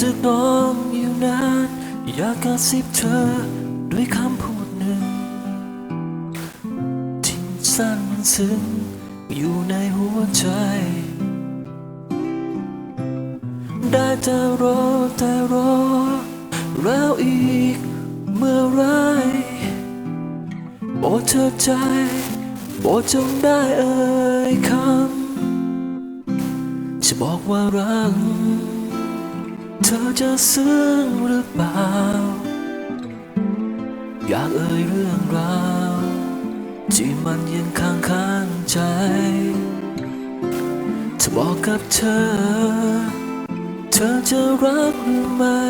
ตึกน้องอยู่นานอยากกระซิบเธอด้วยคำพูดหนึ่งที่สั้นมันซึ้งอยู่ในหัวใจ ได้แต่รอแต่รอ แล้วอีกเมื่อไรโปรดเธอใจโปรดจงได้เอ่ยคำจะบอกว่ารัก เธอจะซึ้งหรือเปล่า อยากเอ่ยเรื่องราวที่มันยังค้างค้างใจ จะบอกกับเธอ เธอจะรักหรือไม่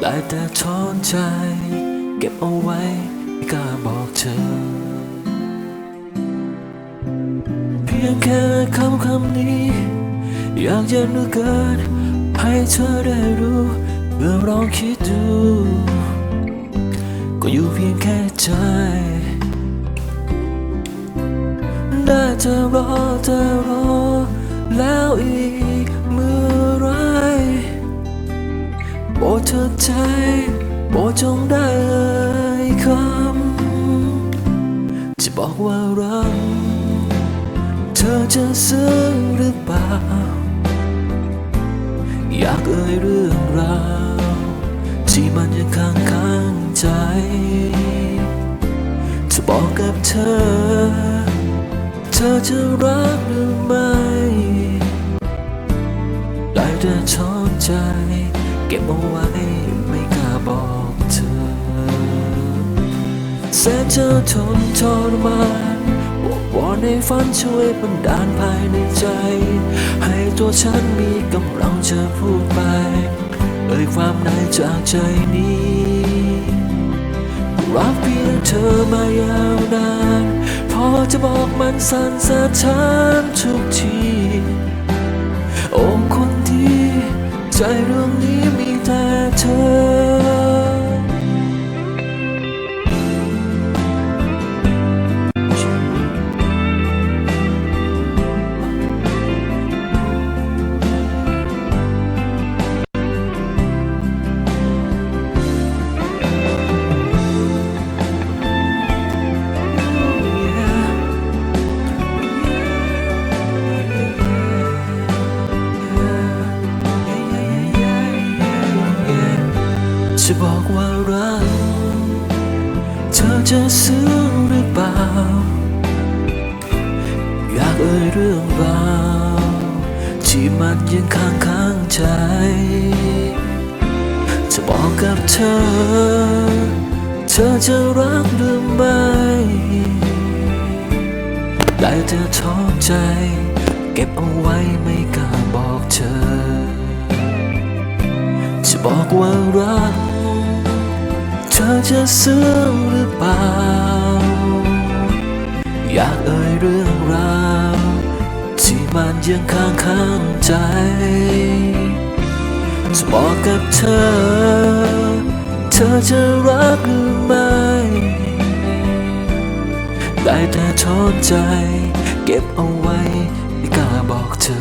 ได้แต่ทอนใจ เก็บเอาไว้ไม่กล้าบอกเธอ เพียงแค่คำคำนี้ อยากจะนึกเกินให้เธอได้รู้เมื่อลองคิดดู ก็อยู่เพียงแค่ใจ ได้จะรอเจะรอ แล้วอีกเมื่อไรโปรดเธอใจโปรดจงได้คำจะบอกว่ารักเธอจะซึ้งหรือเปล่า เอ่ยเรื่องราวที่มันยังค้างค้างใจ จะบอกกับเธอ เธอจะรักหรือไม่ได้แต่ชอบใจ เก็บเอาไว้ไม่กล้าบอกเธอแสนจะทนทรมาน วอนให้ฝันช่วยบันดาลภายในใจ ให้ตัวฉันมีกำลังจะพูดไป เอ่ยความในจากใจนี้รักเพียงเธอมายาวนาน พอจะบอกมันสั้นสะท้านทุกที โอ้คนดีใจเรื่องนี้ จะซึ้งหรือเปล่า อยากเอ่ยเรื่องราที่มันยังค้างค้างใจ จะบอกกับเธอ เธอจะรักหรือไม่ได้แต่ท้อใจ เก็บเอาไว้ไม่ก จะซึ้งหรือเปล่า อยากเอ่ยเรื่องราว ที่มันยังค้างค้างใจ จะบอกกับเธอ เธอจะรักหรือไม่ ได้แต่ทอนใจ เก็บเอาไว้ไม่กล้าบอกเธอ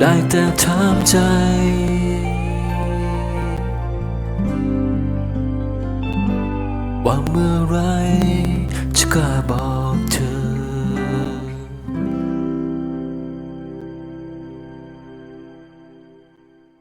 ได้แต่ถามใจ ว่